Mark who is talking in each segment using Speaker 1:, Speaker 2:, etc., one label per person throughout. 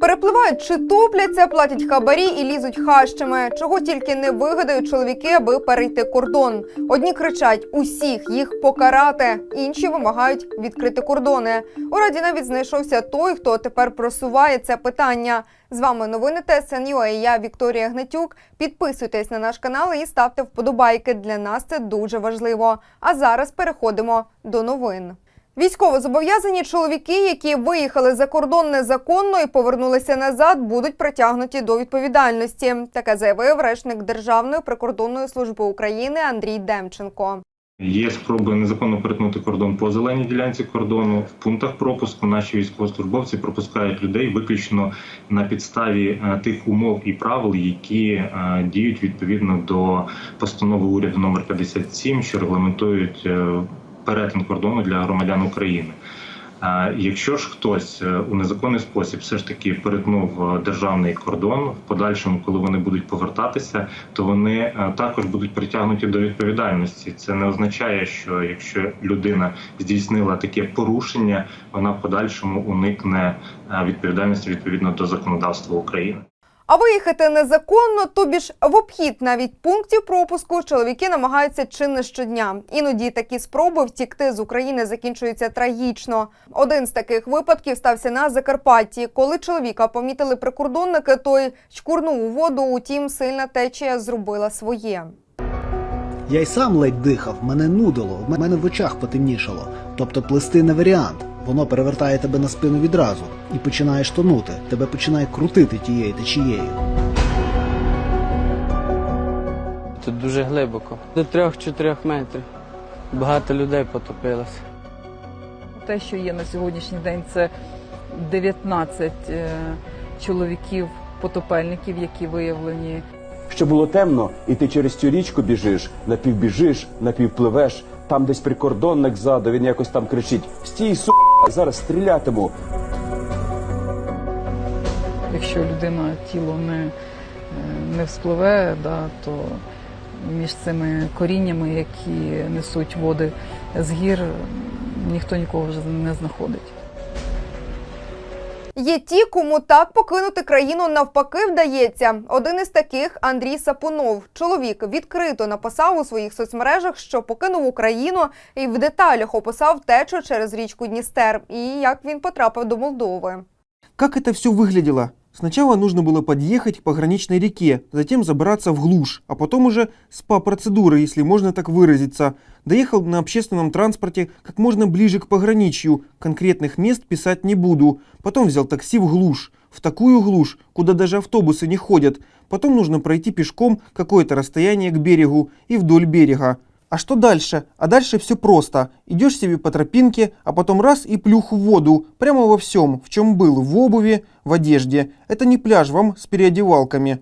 Speaker 1: Перепливають чи топляться, платять хабарі і лізуть хащами. Чого тільки не вигадають чоловіки, аби перейти кордон. Одні кричать усіх їх покарати, інші вимагають відкрити кордони. У раді навіть знайшовся той, хто тепер просуває це питання. З вами новини ТСНЮА я Вікторія Гнатюк. Підписуйтесь на наш канал і ставте вподобайки. Для нас це дуже важливо. А зараз переходимо до новин. Військовозобов'язані чоловіки, які виїхали за кордон незаконно і повернулися назад, будуть притягнуті до відповідальності. Таке заявив речник Державної прикордонної служби України Андрій Демченко.
Speaker 2: Є спроби незаконно перетнути кордон по зеленій ділянці кордону. В пунктах пропуску наші військовослужбовці пропускають людей виключно на підставі е, тих умов і правил, які е, діють відповідно до постанови уряду номер 57, що регламентують е, перетин кордону для громадян України. Якщо ж хтось е, у незаконний спосіб все ж таки перетнув е, державний кордон, в подальшому, коли вони будуть повертатися, то вони е, також будуть притягнуті до відповідальності. Це не означає, що якщо людина здійснила таке порушення, вона в подальшому уникне відповідальності відповідно до законодавства України.
Speaker 1: А виїхати незаконно, тобі ж в обхід навіть пунктів пропуску чоловіки намагаються чи не щодня. Іноді такі спроби втікти з України закінчуються трагічно. Один з таких випадків стався на Закарпатті, коли чоловіка помітили прикордонники, той чкурнув у воду. Утім, сильна течія зробила своє.
Speaker 3: Я й сам ледь дихав, мене нудило, в мене в очах потемнішало. Тобто плести не варіант. Воно перевертає тебе на спину відразу і починаєш тонути. Тебе починає крутити тією течією.
Speaker 4: Тут дуже глибоко. До трьох-чотирьох метрів. Багато людей потопилося.
Speaker 5: Те, що є на сьогоднішній день, це 19 е, чоловіків потопельників, які виявлені
Speaker 6: Що було темно, і ти через цю річку біжиш, напівбіжиш, напівпливеш, там десь прикордонник ззаду, він якось там кричить: Стій, су, зараз стрілятиму.
Speaker 5: якщо людина тіло не, е, не вспливе, да, то між цими коріннями, які несуть води з гір, ніхто нікого вже не знаходить.
Speaker 1: Є ті, кому так покинути країну навпаки вдається. Один із таких Андрій Сапунов. Чоловік відкрито написав у своїх соцмережах, що покинув Україну і в деталях описав течу через річку Дністер і як він потрапив до Молдови.
Speaker 7: Как это все выглядело? Сначала нужно было подъехать к пограничной реке, затем забраться в глушь, а потом уже СПА-процедуры, если можно так выразиться. Доехал на общественном транспорте как можно ближе к пограничью, конкретных мест писать не буду. Потом взял такси в глушь, в такую глушь, куда даже автобусы не ходят. Потом нужно пройти пешком какое-то расстояние к берегу и вдоль берега. А что дальше? А дальше все просто. Идешь себе по тропинке, а потом раз и плюх в воду. Прямо во всем, в чем был, в обуви, в одежде. Это не пляж вам с переодевалками.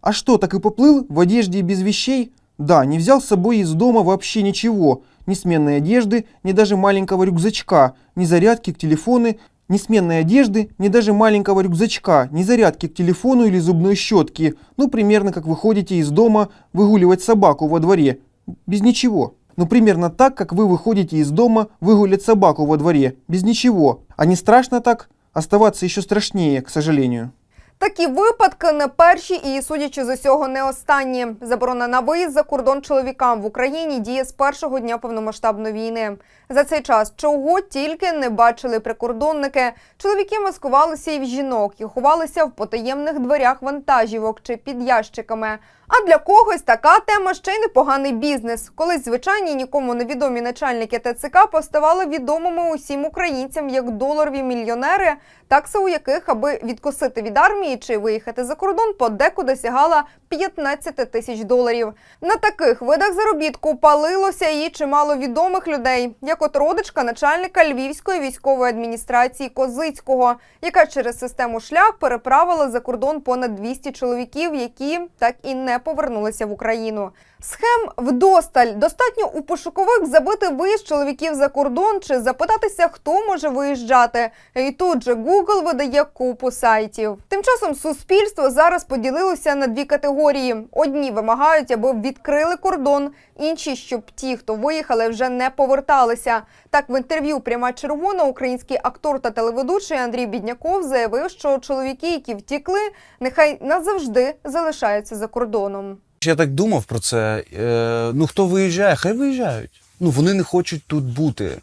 Speaker 7: А что, так и поплыл в одежде и без вещей? Да, не взял с собой из дома вообще ничего. Ни сменной одежды, ни даже маленького рюкзачка, ни зарядки к телефону, ни сменной одежды, ни даже маленького рюкзачка, ни зарядки к телефону или зубной щетки. Ну, примерно как вы ходите из дома выгуливать собаку во дворе. Без ничего. Ну, примерно так, как вы выходите из дома выгулять собаку во дворе. Без ничего. А не страшно так? Оставаться еще страшнее, к сожалению.
Speaker 1: Такі випадки не перші і, судячи з усього, не останні. Заборона на виїзд за кордон чоловікам в Україні діє з першого дня повномасштабної війни. За цей час чого тільки не бачили прикордонники. Чоловіки маскувалися і в жінок і ховалися в потаємних дверях вантажівок чи під ящиками. А для когось така тема ще й непоганий бізнес. Колись звичайні нікому невідомі начальники ТЦК поставали відомими усім українцям як доларові мільйонери, такса у яких, аби відкосити від армії чи виїхати за кордон, подекуди сягала 15 тисяч доларів. На таких видах заробітку палилося і чимало відомих людей, як от родичка начальника Львівської військової адміністрації Козицького, яка через систему шлях переправила за кордон понад 200 чоловіків, які так і не повернулися в Україну. Схем вдосталь. Достатньо у пошуковик забити виїзд чоловіків за кордон чи запитатися, хто може виїжджати. І тут же Google видає купу сайтів. Тим часом суспільство зараз поділилося на дві категорії: одні вимагають, аби відкрили кордон, інші, щоб ті, хто виїхали, вже не поверталися. Так, в інтерв'ю пряма червона український актор та телеведучий Андрій Бідняков заявив, що чоловіки, які втікли, нехай назавжди залишаються за кордоном.
Speaker 8: Я так думав про це. Е, ну, хто виїжджає, хай виїжджають. Ну, вони не хочуть тут бути.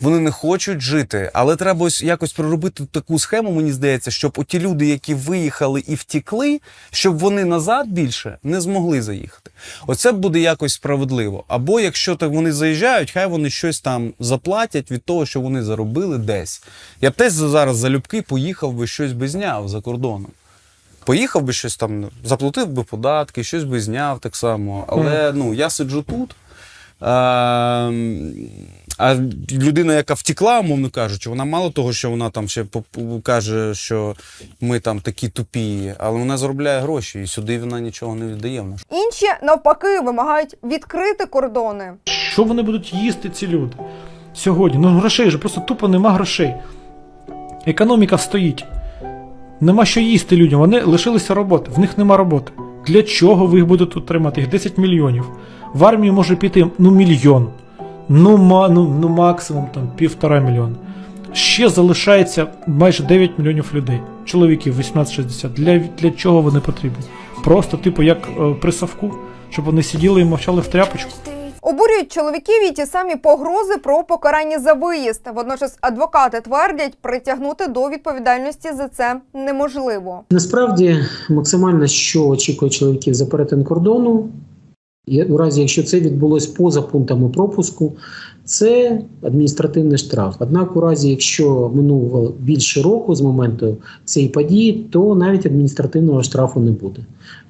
Speaker 8: Вони не хочуть жити. Але треба ось якось проробити таку схему, мені здається, щоб оті люди, які виїхали і втікли, щоб вони назад більше не змогли заїхати. Оце буде якось справедливо. Або якщо так вони заїжджають, хай вони щось там заплатять від того, що вони заробили десь. Я б теж зараз залюбки поїхав би щось би зняв за кордоном. Поїхав би щось там, заплатив би податки, щось би зняв так само. Але ну, я сиджу тут. А, а людина, яка втекла, умовно кажучи, вона мало того, що вона там ще каже, що ми там такі тупі, але вона заробляє гроші, і сюди вона нічого не віддає.
Speaker 1: Інші навпаки вимагають відкрити кордони.
Speaker 9: Що вони будуть їсти, ці люди? Сьогодні. Ну грошей же, просто тупо нема грошей. Економіка стоїть. Нема що їсти людям. Вони лишилися роботи, в них нема роботи. Для чого ви їх будете тут тримати? Їх 10 мільйонів. В армію може піти ну мільйон. Ну, ма, ну, ну максимум там півтора мільйона. Ще залишається майже 9 мільйонів людей, чоловіків 18-60. Для, для чого вони потрібні? Просто, типу, як е, при Савку, щоб вони сиділи і мовчали в тряпочку.
Speaker 1: Обурюють чоловіків і ті самі погрози про покарання за виїзд. Водночас адвокати твердять, притягнути до відповідальності за це неможливо.
Speaker 10: Насправді максимально, що очікує чоловіків за перетин кордону, у разі якщо це відбулось поза пунктами пропуску, це адміністративний штраф. Однак, у разі якщо минуло більше року з моменту цієї події, то навіть адміністративного штрафу не буде.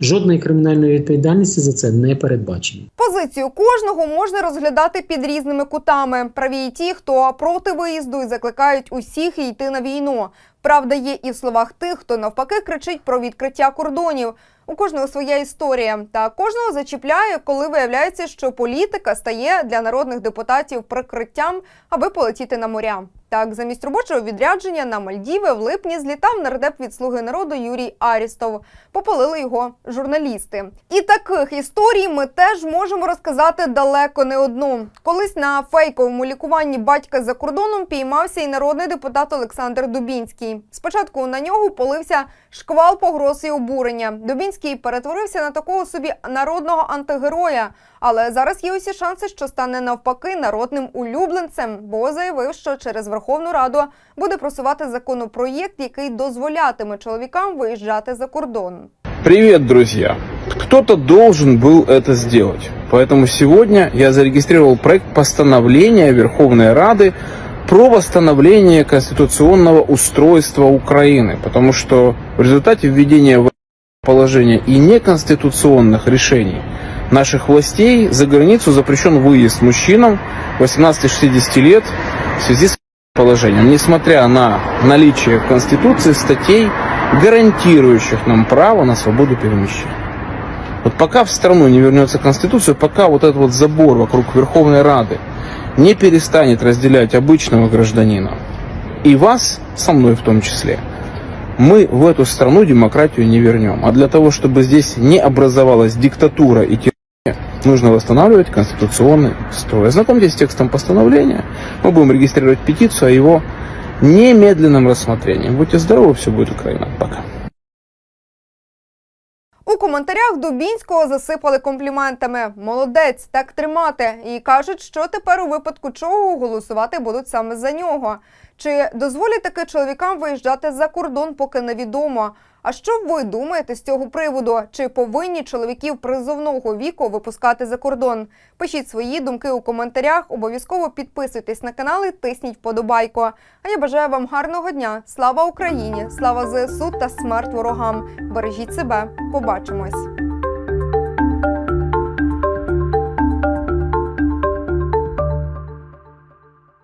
Speaker 10: Жодної кримінальної відповідальності за це не передбачено.
Speaker 1: Позицію кожного можна розглядати під різними кутами. Праві й ті, хто проти виїзду і закликають усіх йти на війну. Правда, є і в словах тих, хто навпаки кричить про відкриття кордонів. У кожного своя історія, та кожного зачіпляє, коли виявляється, що політика стає для народних депутатів прикриттям, аби полетіти на моря. Так, замість робочого відрядження на Мальдіви в липні злітав нардеп від слуги народу Юрій Арістов. Попалили його журналісти. І таких історій ми теж можемо розказати далеко не одну. Колись на фейковому лікуванні батька за кордоном піймався і народний депутат Олександр Дубінський. Спочатку на нього полився шквал погроз і обурення. Дубінський перетворився на такого собі народного антигероя. Але зараз є усі шанси, що стане навпаки народним улюбленцем, бо заявив, що через Верховну Раду буде просувати законопроєкт, який дозволятиме чоловікам виїжджати за кордон.
Speaker 11: Привет, друзья! Кто-то должен был это сделать. Поэтому сегодня я зарегистрировал проект постановления Верховной Рады про восстановление конституционного устройства Украины. Потому что в результате введения в положения и неконституционных решений наших властей за границу запрещен выезд мужчинам 18-60 лет в связи с положением, несмотря на наличие в Конституции статей, гарантирующих нам право на свободу перемещения. Вот пока в страну не вернется Конституция, пока вот этот вот забор вокруг Верховной Рады не перестанет разделять обычного гражданина и вас, со мной в том числе, мы в эту страну демократию не вернем. А для того, чтобы здесь не образовалась диктатура и тирания, нужно восстанавливать конституционный строй. Ознакомьтесь с текстом постановления. Мы будем регистрировать петицию о его немедленном рассмотрении. Будьте здоровы, все будет Украина. Пока.
Speaker 1: У коментарях Дубінського засипали компліментами. Молодець, так тримати. І кажуть, що тепер у випадку чого голосувати будуть саме за нього. Чи дозволять таки чоловікам виїжджати за кордон, поки невідомо. А що ви думаєте з цього приводу? Чи повинні чоловіків призовного віку випускати за кордон? Пишіть свої думки у коментарях. Обов'язково підписуйтесь на канал і тисніть вподобайку. А я бажаю вам гарного дня. Слава Україні! Слава ЗСУ та смерть ворогам! Бережіть себе. Побачимось.